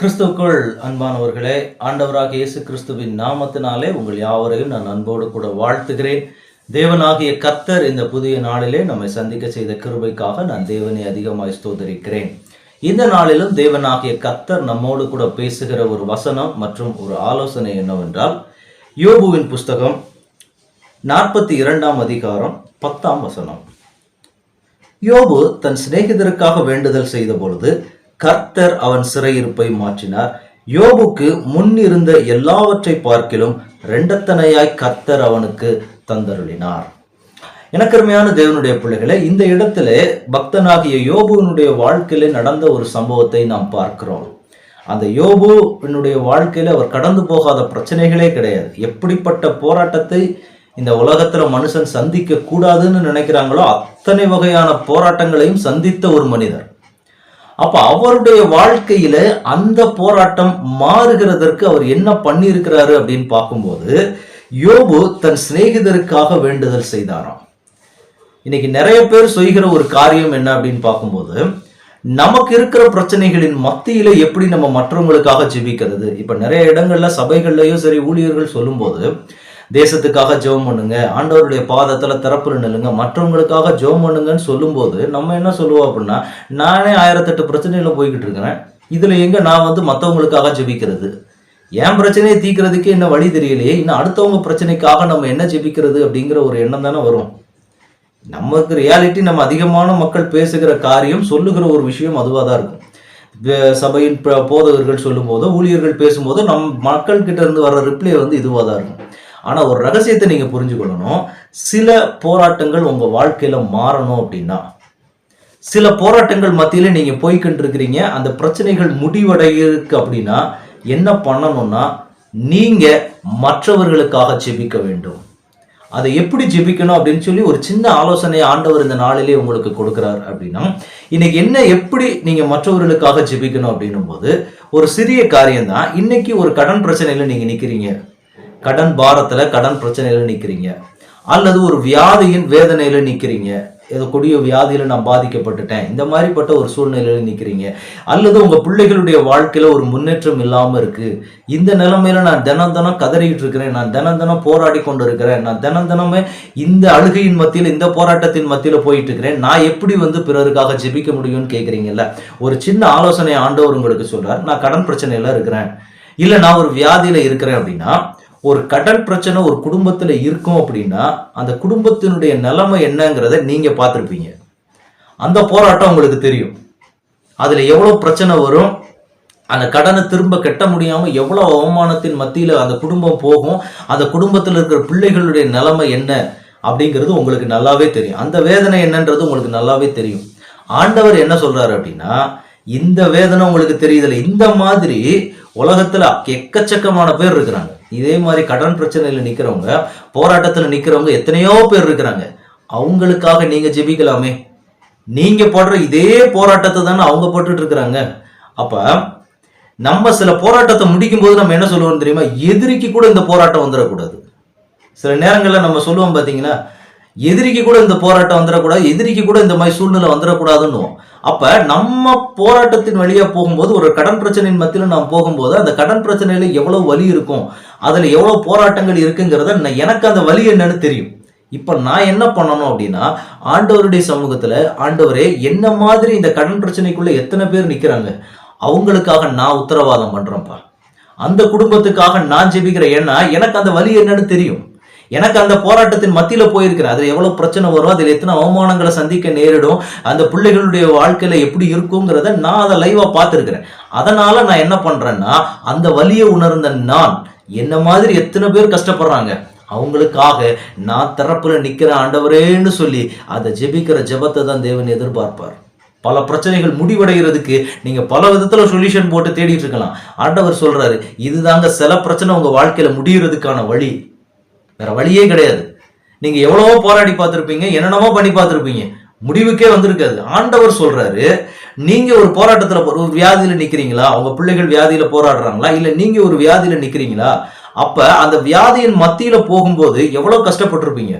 கிறிஸ்துவுக்குள் அன்பானவர்களே ஆண்டவராக இயேசு கிறிஸ்துவின் நாமத்தினாலே உங்கள் யாவரையும் நான் அன்போடு கூட வாழ்த்துகிறேன். தேவனாகிய கத்தர் இந்த புதிய நாளிலே நம்மை சந்திக்க செய்த கிருபைக்காக நான் தேவனை அதிகமாய் ஸ்தோதரிக்கிறேன் இந்த நாளிலும் தேவனாகிய கத்தர் நம்மோடு கூட பேசுகிற ஒரு வசனம் மற்றும் ஒரு ஆலோசனை என்னவென்றால் யோபுவின் புஸ்தகம் நாற்பத்தி இரண்டாம் அதிகாரம் பத்தாம் வசனம். யோபு தன் சிநேகிதருக்காக வேண்டுதல் செய்த பொழுது கர்த்தர் அவன் சிறையிருப்பை மாற்றினார். யோபுக்கு முன்னிருந்த எல்லாவற்றை பார்க்கிலும் ரெண்டத்தனையாய் கர்த்தர் அவனுக்கு தந்தருளினார். எனக்கருமையான தேவனுடைய பிள்ளைகளே இந்த இடத்துல பக்தனாகிய யோபுவினுடைய வாழ்க்கையில நடந்த ஒரு சம்பவத்தை நாம் பார்க்கிறோம். அந்த யோபுவினுடைய வாழ்க்கையில அவர் கடந்து போகாத பிரச்சனைகளே கிடையாது. எப்படிப்பட்ட போராட்டத்தை இந்த உலகத்துல மனுஷன் சந்திக்க கூடாதுன்னு நினைக்கிறாங்களோ அத்தனை வகையான போராட்டங்களையும் சந்தித்த ஒரு மனிதர். அப்ப அவருடைய வாழ்க்கையில அந்த போராட்டம் மாறுகிறதற்கு அவர் என்ன பண்ணியிருக்கிறாரு அப்படின்னு பார்க்கும்போது யோபு தன் சிநேகிதருக்காக வேண்டுதல் செய்தாராம். இன்னைக்கு நிறைய பேர் செய்கிற ஒரு காரியம் என்ன அப்படின்னு பார்க்கும்போது நமக்கு இருக்கிற பிரச்சனைகளின் மத்தியில எப்படி நம்ம மற்றவங்களுக்காக ஜெபிக்கிறது? இப்ப நிறைய இடங்கள்ல சபைகள்லயும் சரி ஊழியர்கள் சொல்லும்போது தேசத்துக்காக ஜெபம் பண்ணுங்க. ஆண்டவருடைய பாதத்துல திறப்புல நில்லுங்க. மற்றவங்களுக்காக ஜெபம் பண்ணுங்கன்னு சொல்லும்போது நம்ம என்ன சொல்லுவோம் அப்படின்னா நானே ஆயிரத்தெட்டு பிரச்சனையில போய்கிட்டு இருக்கிறேன். இதுல எங்க நான் வந்து மற்றவங்களுக்காக ஜெபிக்கிறது? என் பிரச்சனையை தீக்கிறதுக்கே என்ன வழி தெரியலையே? இன்னும் அடுத்தவங்க பிரச்சனைக்காக நம்ம என்ன ஜெபிக்கிறது அப்படிங்கிற ஒரு எண்ணம் தானே வரும். நமக்கு ரியாலிட்டி நம்ம அதிகமான மக்கள் பேசுகிற காரியம் சொல்லுகிற ஒரு விஷயம் அதுவாக தான் இருக்கும். சபையின் ப- போதகர்கள் சொல்லும்போதோ ஊழியர்கள் பேசும்போதோ நம் மக்கள் கிட்ட இருந்து வர்ற ரிப்ளை வந்து இதுவாக தான் இருக்கும். ஆனால் ஒரு ரகசியத்தை நீங்கள் புரிஞ்சுக்கொள்ளணும். சில போராட்டங்கள் உங்கள் வாழ்க்கையில் மாறணும் அப்படின்னா சில போராட்டங்கள் மத்தியில் நீங்கள் போய்கிட்டு இருக்கிறீங்க அந்த பிரச்சனைகள் முடிவடையிருக்கு அப்படின்னா என்ன பண்ணணும்னா நீங்கள் மற்றவர்களுக்காக ஜெபிக்க வேண்டும். அதை எப்படி ஜெபிக்கணும் அப்படின்னு சொல்லி ஒரு சின்ன ஆலோசனையை ஆண்டவர் இந்த நாளிலே உங்களுக்கு கொடுக்குறார் அப்படின்னா இன்னைக்கு என்ன எப்படி நீங்கள் மற்றவர்களுக்காக ஜெபிக்கணும் அப்படின்னும் போது ஒரு சிறிய காரியம் தான் இன்னைக்கு ஒரு கடன் பிரச்சனையில் நீங்கள் நிற்கிறீங்க கடன் பாரத்துல கடன் பிரச்சனையில நிக்கிறீங்க. அல்லது ஒரு வியாதியின் வேதனையில நிக்கிறீங்க. ஏதோ கொடிய வியாதியில நான் பாதிக்கப்பட்டுட்டேன். இந்த மாதிரிப்பட்ட ஒரு சூழ்நிலையில நிக்கிறீங்க. அல்லது உங்க பிள்ளைகளுடைய வாழ்க்கையில ஒரு முன்னேற்றம் இல்லாம இருக்கு. இந்த நிலைமையில நான் தினம் தினம் கதறிட்டு இருக்கிறேன். நான் தினம் தினம் போராடி கொண்டு இருக்கிறேன் நான் தினம் தினமே இந்த அழுகையின் மத்தியில இந்த போராட்டத்தின் மத்தியில போயிட்டு இருக்கிறேன். நான் எப்படி வந்து பிறருக்காக ஜெபிக்க முடியும்னு கேக்குறீங்கல்ல? ஒரு சின்ன ஆலோசனை ஆண்டவர் உங்களுக்கு சொல்றார். நான் கடன் பிரச்சனையில இருக்கிறேன். இல்ல நான் ஒரு வியாதியில இருக்கிறேன் அப்படின்னா ஒரு கடன் பிரச்சனை ஒரு குடும்பத்தில் இருக்கும் அப்படின்னா அந்த குடும்பத்தினுடைய நிலைமை என்னங்கிறத நீங்கள் பார்த்துருப்பீங்க. அந்த போராட்டம் உங்களுக்கு தெரியும். அதில் எவ்வளோ பிரச்சனை வரும் அந்த கடனை திரும்ப கட்ட முடியாமல் எவ்வளோ அவமானத்தின் மத்தியில் அந்த குடும்பம் போகும் அந்த குடும்பத்தில் இருக்கிற பிள்ளைகளுடைய நிலைமை என்ன அப்படிங்கிறது உங்களுக்கு நல்லாவே தெரியும். அந்த வேதனை என்னன்றது உங்களுக்கு நல்லாவே தெரியும். ஆண்டவர் என்ன சொல்கிறாரு அப்படின்னா இந்த வேதனை உங்களுக்கு தெரியுதுல இந்த மாதிரி உலகத்தில் எக்கச்சக்கமான பேர் இருக்கிறாங்க. இதே மாதிரி கடன் பிரச்சனையில் நிற்கிறவங்க போராட்டத்தில் நிற்கிறவங்க எத்தனையோ பேர் இருக்கிறாங்க. அவங்களுக்காக நீங்கள் ஜெபிக்கலாமே. நீங்கள் போடுற இதே போராட்டத்தை தானே அவங்க போட்டுட்டு இருக்கிறாங்க. அப்போ நம்ம சில போராட்டத்தை முடிக்கும் போது நம்ம என்ன சொல்லுவோம் தெரியுமா? எதிரிக்கு கூட இந்த போராட்டம் வந்துடக்கூடாது. சில நேரங்களில் நம்ம சொல்லுவோம் பார்த்தீங்கன்னா எதிரிக்கு கூட இந்த போராட்டம் வந்துடக்கூடாது எதிரிக்கு கூட இந்த மாதிரி சூழ்நிலை வந்துடக்கூடாதுன்னு அப்ப நம்ம போராட்டத்தின் வழியாக போகும்போது ஒரு கடன் பிரச்சனையின் மத்தியில் நாம் போகும்போது அந்த கடன் பிரச்சனையில எவ்வளவு வலி இருக்கும்? அதுல எவ்வளவு போராட்டங்கள் இருக்குங்கிறத நான் எனக்கு அந்த வலி என்னன்னு தெரியும். இப்ப நான் என்ன பண்ணணும் அப்படின்னா ஆண்டவருடைய சமூகத்துல ஆண்டவரே என்ன மாதிரி இந்த கடன் பிரச்சனைக்குள்ள எத்தனை பேர் நிக்கிறாங்க? அவங்களுக்காக நான் உத்தரவாதம் பண்றேன்ப்பா. அந்த குடும்பத்துக்காக நான் ஜெபிக்கிறேன். ஏன்னா எனக்கு அந்த வலி என்னன்னு தெரியும். எனக்கு அந்த போராட்டத்தின் மத்தியில் போயிருக்கிறேன். அதில் எவ்வளவு பிரச்சனை வரும் அதில் எத்தனை அவமானங்களை சந்திக்க நேரிடும் அந்த பிள்ளைகளுடைய வாழ்க்கையில எப்படி இருக்குங்கிறத நான் அதை லைவா பார்த்துருக்கிறேன். அதனால நான் என்ன பண்றேன்னா அந்த வலியை உணர்ந்த நான் என்ன மாதிரி எத்தனை பேர் கஷ்டப்படுறாங்க? அவங்களுக்காக நான் தரப்புல நிக்கிற ஆண்டவரேன்னு சொல்லி அதை ஜெபிக்கிற ஜெபத்தை தான் தேவன் எதிர்பார்ப்பார். பல பிரச்சனைகள் முடிவடைகிறதுக்கு நீங்க பல விதத்துல சொல்யூஷன் போட்டு தேடிட்டு இருக்கலாம். ஆண்டவர் சொல்றாரு இதுதாங்க சில பிரச்சனை உங்க வாழ்க்கையில முடியறதுக்கான வழி. வேற வழியே கிடையாது. நீங்க எவ்வளவோ போராடி பார்த்திருப்பீங்க என்னென்னமோ பண்ணி பார்த்திருப்பீங்க. முடிவுக்கே வந்திருக்காது. ஆண்டவர் சொல்றாரு நீங்க ஒரு போராட்டத்துல ஒரு வியாதியில நிக்கிறீங்களா? அவங்க பிள்ளைகள் வியாதியில போராடுறாங்களா? இல்ல நீங்க ஒரு வியாதியில நிக்கிறீங்களா? அப்ப அந்த வியாதியின் மத்தியில போகும்போது எவ்வளவு கஷ்டப்பட்டிருப்பீங்க?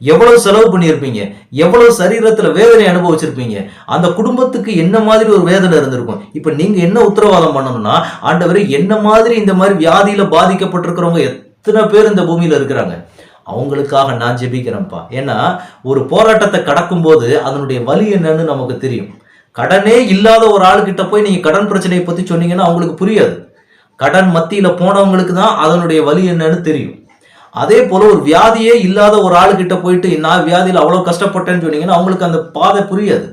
எவ்வளவு செலவு பண்ணியிருப்பீங்க? எவ்வளவு சரீரத்துல வேதனை அனுபவிச்சிருப்பீங்க? அந்த குடும்பத்துக்கு என்ன மாதிரி ஒரு வேதனை இருந்திருக்கும்? இப்ப நீங்க என்ன உத்தரவாதம் பண்ணணும்னா ஆண்டவர் என்ன மாதிரி இந்த மாதிரி வியாதியில பாதிக்கப்பட்டிருக்கிறவங்க எத்தனை பேர் இந்த பூமியில இருக்கிறாங்க? அவங்களுக்காக நான் ஜெபிக்கிறேன்ப்பா. ஏன்னா ஒரு போராட்டத்தை கடக்கும்போது அதனுடைய வலி என்னன்னு நமக்கு தெரியும். கடனே இல்லாத ஒரு ஆளுகிட்ட போய் நீங்க கடன் பிரச்சனையை பத்தி சொன்னீங்கன்னா அவங்களுக்கு புரியாது. கடன் மத்தியில போனவங்களுக்கு தான் அதனுடைய வலி என்னன்னு தெரியும். அதே போல ஒரு வியாதியே இல்லாத ஒரு ஆளுகிட்ட போயிட்டு நான் வியாதியில் அவ்வளோ கஷ்டப்பட்டேன்னு சொன்னீங்கன்னா அவங்களுக்கு அந்த பாதை புரியாது.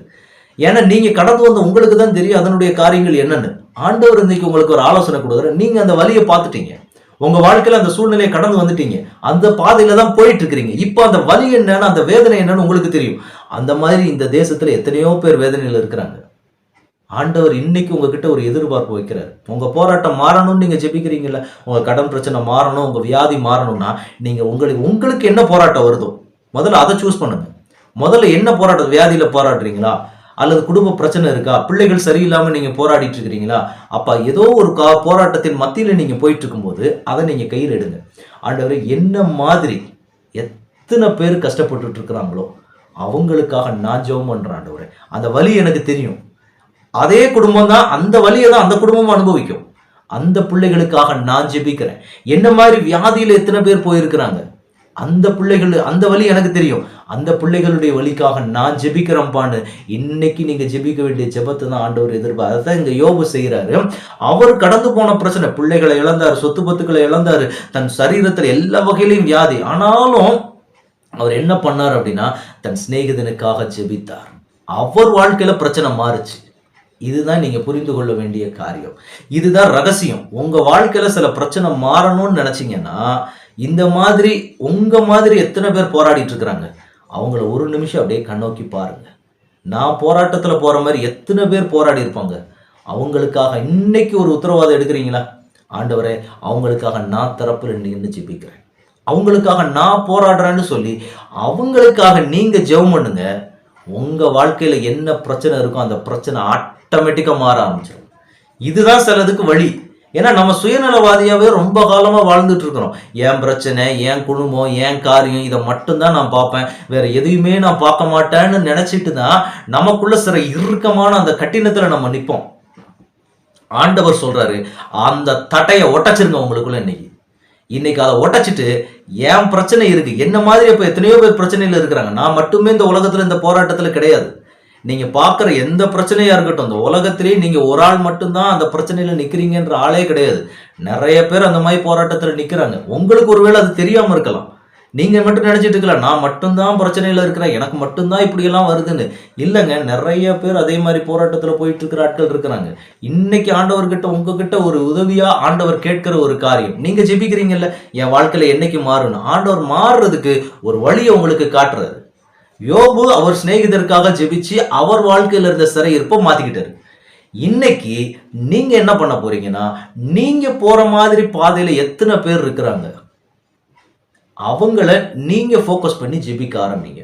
ஏன்னா நீங்க கடந்து வந்த உங்களுக்கு தான் தெரியும் அதனுடைய காரியங்கள் என்னன்னு. ஆண்டவர் இன்னைக்கு உங்களுக்கு ஒரு ஆலோசனை கொடுக்குற நீங்க அந்த வழியை பார்த்துட்டீங்க. உங்க வாழ்க்கையில அந்த சூழ்நிலையை கடந்து வந்துட்டீங்க. அந்த பாதையில தான் போயிட்டு இருக்கிறீங்க இப்போ அந்த வலி என்னன்னு அந்த வேதனை என்னன்னு உங்களுக்கு தெரியும். அந்த மாதிரி இந்த தேசத்துல எத்தனையோ பேர் வேதனையில இருக்கிறாங்க. ஆண்டவர் இன்னைக்கு உங்ககிட்ட ஒரு எதிர்பார்ப்பு வைக்கிறார். உங்க போராட்டம் மாறணும்னு நீங்க ஜெபிக்கிறீங்கல்ல உங்க கடன் பிரச்சனை மாறணும் உங்க வியாதி மாறணும்னா நீங்க உங்களுக்கு உங்களுக்கு என்ன போராட்டம் வருதோ முதல்ல அதை சூஸ் பண்ணுங்க. முதல்ல என்ன போராட்டம் வியாதியில போராடுறீங்களா? அல்லது குடும்ப பிரச்சனை இருக்கா? பிள்ளைகள் சரியில்லாமல் நீங்கள் போராடிட்டு இருக்கிறீங்களா? அப்போ ஏதோ ஒரு கா போராட்டத்தின் மத்தியில் நீங்கள் போயிட்டு இருக்கும்போது அதை நீங்கள் கையில் எடுங்க. ஆண்டவர் என்ன மாதிரி எத்தனை பேர் கஷ்டப்பட்டுட்டு இருக்கிறாங்களோ அவங்களுக்காக நான் ஜெபம் பண்றேன் அந்த வலி எனக்கு தெரியும். அதே குடும்பம் தான் அந்த வலியை தான் அந்த குடும்பமும் அனுபவிக்கும். அந்த பிள்ளைகளுக்காக நான் ஜெபிக்கிறேன். என்ன மாதிரி வியாதியில் எத்தனை பேர் போயிருக்கிறாங்க? அந்த பிள்ளைகள் அந்த வழி எனக்கு தெரியும். அந்த பிள்ளைகளுடைய வழிக்காக நான் ஜெபிக்கிறேன்பான்னு இன்னைக்கு நீங்க ஜெபிக்க வேண்டிய ஜெபத்தை தான் ஆண்டவர் எதிர்பார் அதான் இங்க யோபு செய்கிறாரு. அவர் கடந்து போன பிரச்சனை பிள்ளைகளை இழந்தார் சொத்து பத்துக்களை இழந்தாரு தன் சரீரத்தில் எல்லா வகையிலையும் வியாதி. ஆனாலும் அவர் என்ன பண்ணார் அப்படின்னா தன் சிநேகிதனுக்காக ஜெபித்தார். அவர் வாழ்க்கையில பிரச்சனை மாறுச்சு. இதுதான் நீங்க புரிந்து கொள்ள வேண்டிய காரியம். இதுதான் ரகசியம். உங்க வாழ்க்கையில சில பிரச்சனை மாறணும்னு நினைச்சீங்கன்னா இந்த மாதிரி உங்கள் மாதிரி எத்தனை பேர் போராடிட்டு இருக்கிறாங்க? அவங்கள ஒரு நிமிஷம் அப்படியே கண்ணோக்கி பாருங்க. நான் போராட்டத்தில் போகிற மாதிரி எத்தனை பேர் போராடி இருப்பாங்க? அவங்களுக்காக இன்னைக்கு ஒரு உத்தரவாதம் எடுக்கிறீங்களா? ஆண்டவரே அவங்களுக்காக நான் தரப்பில் நின்று ஜெபிக்கிறேன். அவங்களுக்காக நான் போராடுறேன்னு சொல்லி அவங்களுக்காக நீங்கள் ஜெபம் பண்ணுங்க. உங்கள் வாழ்க்கையில் என்ன பிரச்சனை இருக்கோ அந்த பிரச்சனை ஆட்டோமேட்டிக்காக மாற ஆரம்பிச்சிடும் இதுதான் சிலதுக்கு வழி. ஏன்னா நம்ம சுயநலவாதியாகவே ரொம்ப காலமாக வாழ்ந்துட்டு இருக்கிறோம் என் பிரச்சனை என் குடும்பம் என் காரியம் இதை மட்டும்தான் நான் பார்ப்பேன். வேற எதையுமே நான் பார்க்க மாட்டேன்னு நினைச்சிட்டு தான் நமக்குள்ள சில இறுக்கமான அந்த கட்டினத்தில் நம்ம நிற்போம் ஆண்டவர் சொல்றாரு அந்த தட்டையை ஒட்டச்சிருங்க உங்களுக்குள்ள இன்னைக்கு. இன்னைக்கு அதை ஒட்டச்சிட்டு என் பிரச்சனை இருக்கு? என்ன மாதிரி இப்போ எத்தனையோ பேர் பிரச்சனையில் இருக்கிறாங்க. நான் மட்டுமே இந்த உலகத்தில் இந்த போராட்டத்தில் கிடையாது. நீங்க பாக்குற எந்த பிரச்சனையா இருக்கட்டும் இந்த உலகத்திலேயே நீங்க ஒரு ஆள் மட்டும்தான் அந்த பிரச்சனையில நிக்கிறீங்கன்ற ஆளே கிடையாது. நிறைய பேர் அந்த மாதிரி போராட்டத்துல நிக்கிறாங்க. உங்களுக்கு ஒருவேளை அது தெரியாம இருக்கலாம். நீங்க மட்டும் நினைச்சிட்டு இருக்கலாம் நான் மட்டும்தான் பிரச்சனையில இருக்கிறேன் எனக்கு மட்டும்தான் இப்படி எல்லாம் வருதுன்னு. இல்லைங்க நிறைய பேர் அதே மாதிரி போராட்டத்துல போயிட்டு இருக்கிற ஆட்கள் இருக்கிறாங்க. இன்னைக்கு ஆண்டவர்கிட்ட உங்ககிட்ட ஒரு உதவியா ஆண்டவர் கேட்கிற ஒரு காரியம். நீங்க ஜெபிக்கிறீங்கல்ல என் வாழ்க்கையில என்னைக்கு மாறணும் ஆண்டவர் மாறுறதுக்கு ஒரு வழியை உங்களுக்கு காட்டுறாரு. யோபு அவர் சிநேகிதருக்காக ஜெபிச்சு அவர் வாழ்க்கையில இருந்த சிறை இருப்ப மாத்திக்கிட்டாரு. இன்னைக்கு நீங்க என்ன பண்ண போறீங்கன்னா நீங்க போற மாதிரி பாதையில எத்தனை பேர் இருக்கிறாங்க? அவங்கள நீங்க ஃபோக்கஸ் பண்ணி ஜெபிக்க ஆரம்பிங்க.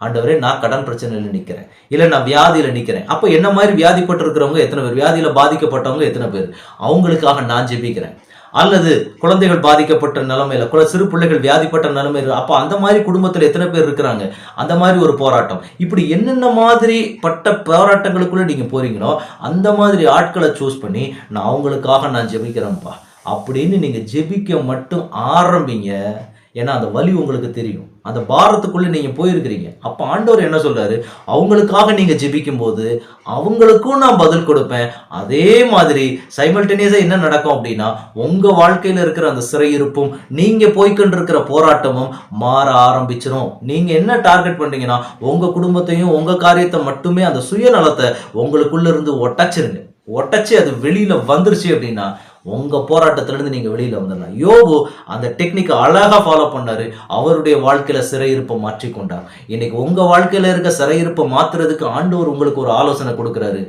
ஆண்டவரே நான் கடன் பிரச்சனையில் நிற்கிறேன் இல்லை நான் வியாதியில நிற்கிறேன் அப்போ என்ன மாதிரி வியாதிப்பட்டிருக்கிறவங்க எத்தனை பேர்? வியாதியில பாதிக்கப்பட்டவங்க எத்தனை பேர்? அவங்களுக்காக நான் ஜெபிக்கிறேன். அல்லது குழந்தைகள் பாதிக்கப்பட்ட நிலைமையில குல சிறு பிள்ளைகள் வியாதிப்பட்ட நிலைமையில அப்போ அந்த மாதிரி குடும்பத்தில் எத்தனை பேர் இருக்கிறாங்க? அந்த மாதிரி ஒரு போராட்டம். இப்படி என்னென்ன மாதிரி பட்ட போராட்டங்களுக்குள்ள நீங்க போறீங்களோ அந்த மாதிரி ஆட்களை சூஸ் பண்ணி நான் அவங்களுக்காக நான் ஜெபிக்கிறேன்ப்பா. அப்படின்னு நீங்க ஜெபிக்க மட்டும் ஆரம்பிங்க. ஏன்னா அந்த வலி உங்களுக்கு தெரியும். அந்த பாரத்துக்குள்ளே நீங்கள் போயிருக்கிறீங்க. அப்போ ஆண்டவர் என்ன சொல்கிறாரு அவங்களுக்காக நீங்கள் ஜெபிக்கும் போது அவங்களுக்கும் நான் பதில் கொடுப்பேன். அதே மாதிரி சைமல்டேனியஸாக என்ன நடக்கும் அப்படின்னா உங்கள் வாழ்க்கையில் இருக்கிற அந்த சிறையிருப்பும் நீங்கள் போய்கொண்டிருக்கிற போராட்டமும் மாற ஆரம்பிச்சிடும் நீங்கள் என்ன டார்கெட் பண்ணுறீங்கன்னா உங்கள் குடும்பத்தையும் உங்கள் காரியத்தை மட்டுமே அந்த சுயநலத்தை உங்களுக்குள்ளே இருந்து ஒட்டச்சிருங்க. ஒட்டச்சு அது வெளியில் வந்துருச்சு அப்படின்னா உங்கள் போராட்டத்திலேருந்து நீங்கள் வெளியில் வந்துடலாம். யோபு அந்த டெக்னிக்கை அழகாக ஃபாலோ பண்ணாரு. அவருடைய வாழ்க்கையில் சிறையிருப்பை மாற்றிக்கொண்டார். இன்றைக்கி உங்கள் வாழ்க்கையில் இருக்க சிறையிருப்பை மாற்றுறதுக்கு ஆண்டவர் உங்களுக்கு ஒரு ஆலோசனை கொடுக்குறாரு.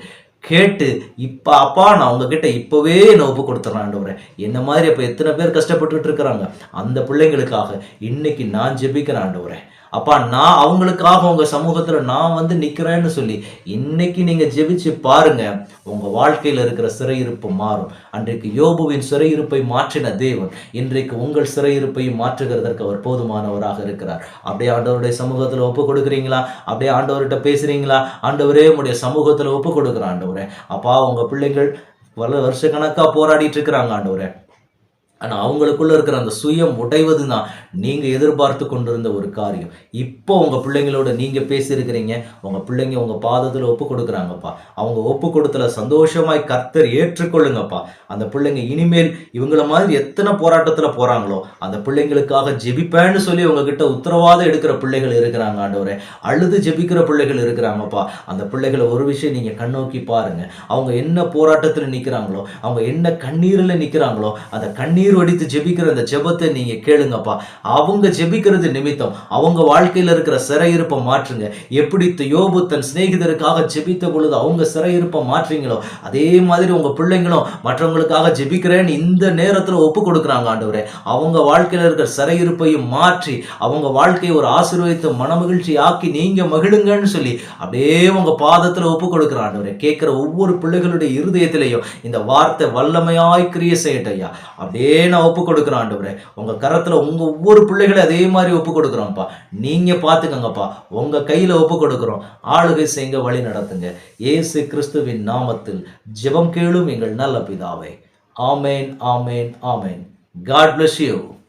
கேட்டு இப்போ அப்பா நான் உங்ககிட்ட இப்போவே என்ன ஒப்பு கொடுத்துட்றேன் ஆண்டவரே. என்ன மாதிரி இப்போ எத்தனை பேர் கஷ்டப்பட்டுக்கிட்டு இருக்கிறாங்க? அந்த பிள்ளைங்களுக்காக இன்னைக்கு நான் ஜெபிக்கிறேன் ஆண்டவரேன் அப்பா நான் அவங்களுக்காக உங்க சமூகத்துல நான் வந்து நிக்கிறேன்னு சொல்லி இன்னைக்கு நீங்க ஜெபிச்சு பாருங்க. உங்க வாழ்க்கையில இருக்கிற சிறையிருப்பு மாறும். அன்றைக்கு யோபுவின் சிறையிருப்பை மாற்றின தேவன் இன்றைக்கு உங்கள் சிறையிருப்பையும் மாற்றுகிறதற்கு அவர் போதுமானவராக இருக்கிறார். அப்படியே ஆண்டவருடைய சமூகத்துல ஒப்பு கொடுக்குறீங்களா? அப்படியே ஆண்டவர்கிட்ட பேசுறீங்களா? ஆண்டவரே உங்களுடைய சமூகத்துல ஒப்பு கொடுக்குற ஆண்டவரே. அப்பா உங்க பிள்ளைகள் பல வருஷக்கணக்காக போராடிட்டு இருக்கிறாங்க ஆண்டவரே. ஆனால் அவங்களுக்குள்ளே இருக்கிற அந்த சுயம் உடைவது தான் நீங்கள் எதிர்பார்த்து கொண்டிருந்த ஒரு காரியம். இப்போ உங்கள் பிள்ளைங்களோட நீங்கள் பேசியிருக்கிறீங்க. உங்கள் பிள்ளைங்க உங்கள் பாதத்தில் ஒப்பு கொடுக்குறாங்கப்பா. அவங்க ஒப்பு கொடுத்தல சந்தோஷமாய் கர்த்தர் ஏற்றுக்கொள்ளுங்கப்பா. அந்த பிள்ளைங்க இனிமேல் இவங்கள மாதிரி எத்தனை போராட்டத்தில் போகிறாங்களோ அந்த பிள்ளைங்களுக்காக ஜெபிப்பேன்னு சொல்லி உங்ககிட்ட உத்தரவாதம் எடுக்கிற பிள்ளைகள் இருக்கிறாங்க ஆண்டவரே. அழுது ஜெபிக்கிற பிள்ளைகள் இருக்கிறாங்கப்பா. அந்த பிள்ளைகளை ஒரு விஷயம் நீங்கள் கண்ணோக்கி பாருங்கள் அவங்க என்ன போராட்டத்தில் நிற்கிறாங்களோ அவங்க என்ன கண்ணீரில் நிற்கிறாங்களோ அந்த கண்ணீர் வடித்து ஜெபிக்கிற அந்த ஜெபத்தை நீங்க கேளுங்கப்பா. அவங்க ஜெபிக்கிறது நிமித்தம். அவங்க வாழ்க்கையில இருக்கிற சிறையிருப்பை மாற்றுங்க. எப்படி யோபு தன் சிநேகிதருக்காக ஜெபித்த பொழுது அவங்க சிறையிருப்பை மாற்றீங்களோ அதே மாதிரி உங்க பிள்ளைங்களும் மற்றவங்களுக்காக ஜெபிக்கிறேன்னு இந்த நேரத்துல ஒப்பு கொடுக்குறாங்க ஆண்டவரே. அவங்க வாழ்க்கையில இருக்கிற சிறையிருப்பையும் மாற்றி அவங்க வாழ்க்கையை ஒரு ஆசீர்வதித்து மனமகிழ்ச்சி ஆக்கி நீங்க மகிழுங்கன்னு சொல்லி அப்படியே உங்க பாதத்துல ஒப்பு கொடுக்குற ஆண்டவரே. கேட்கிற ஒவ்வொரு பிள்ளைகளுடைய இருதயத்திலையும் இந்த வார்த்தை வல்லமையாய் கிரிய செய்யட்டையா. அப்படியே நான் ஒப்பு கொடுக்குறேன் ஆண்டவரே. உங்க கரத்துல உங்க ஒவ்வொரு பிள்ளைகளும் அதே மாதிரி ஒப்பு கொடுக்குறோம்ப்பா. நீங்க பாத்துக்கங்கப்பா உங்க கையில ஒப்பு கொடுக்குறோம். ஆளுகை செய்யுங்க வழி நடத்துங்க. ஏசு கிறிஸ்துவின் நாமத்தில் ஜெபம் கேளும் எங்கள் நல்ல பிதாவை. Amen amen amen. God bless you